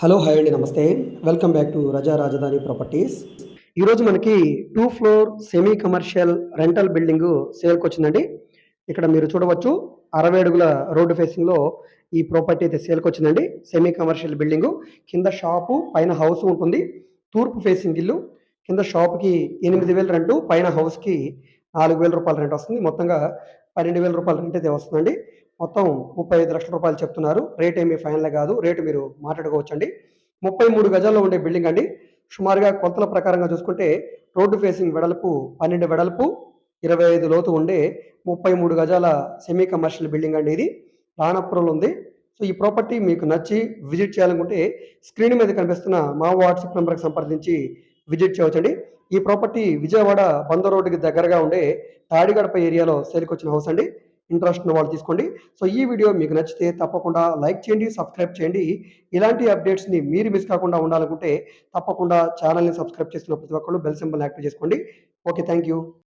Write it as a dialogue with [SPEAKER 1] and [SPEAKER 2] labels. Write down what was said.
[SPEAKER 1] Hello hi అండి నమస్తే. Welcome back to రజా రాజధాని ప్రాపర్టీస్. ఈరోజు మనకి two floor semi commercial rental building సేల్కి వచ్చిందండి. ఇక్కడ మీరు చూడవచ్చు అరవై అడుగుల రోడ్డు ఫేసింగ్లో ఈ ప్రాపర్టీ అయితే సేల్కి వచ్చిందండి. సెమీ కమర్షియల్ బిల్డింగ్ కింద షాపు పైన హౌస్ ఉంటుంది. తూర్పు ఫేసింగ్ ఇల్లు కింద షాప్కి ఎనిమిది వేలు రెంటు పైన హౌస్కి నాలుగు వేల రూపాయల రెంట్ వస్తుంది. మొత్తంగా పన్నెండు వేల రూపాయల రెంట్ అయితే వస్తుందండి. మొత్తం ముప్పై ఐదు లక్షల రూపాయలు చెప్తున్నారు. రేట్ ఏమీ ఫైనల్ కాదు. రేటు మీరు మాట్లాడుకోవచ్చండి. ముప్పై మూడు గజాల్లో ఉండే బిల్డింగ్ అండి. సుమారుగా కొలతల ప్రకారంగా చూసుకుంటే రోడ్డు ఫేసింగ్ వెడల్పు పన్నెండు వెడల్పు ఇరవై ఐదు లోతు ఉండే ముప్పై మూడు గజాల సెమీ కమర్షియల్ బిల్డింగ్ అండి ఇది. రాణపురంలో ఉంది. సో ఈ ప్రాపర్టీ మీకు నచ్చి విజిట్ చేయాలనుకుంటే స్క్రీన్ మీద కనిపిస్తున్న మా వాట్సాప్ నెంబర్కి సంప్రదించి విజిట్ చేయవచ్చండి. ఈ ప్రాపర్టీ విజయవాడ బందర్ రోడ్డుకి దగ్గరగా ఉండే తాడిగడప ఏరియాలో సేల్కి వచ్చిన హౌస్ అండి. ఇంట్రెస్ట్ ఉన్న వాళ్ళు తీసుకోండి. సో ఈ వీడియో మీకు నచ్చితే తప్పకుండా లైక్ చేయండి సబ్స్క్రైబ్ చేయండి. ఇలాంటి అప్డేట్స్ని మీరు మిస్ కాకుండా ఉండాలనుకుంటే తప్పకుండా ఛానల్ని సబ్స్క్రైబ్ చేసిన ప్రతి ఒక్కళ్ళు బెల్ సింబల్ యాక్టివ్ చేసుకోండి. Okay thank you.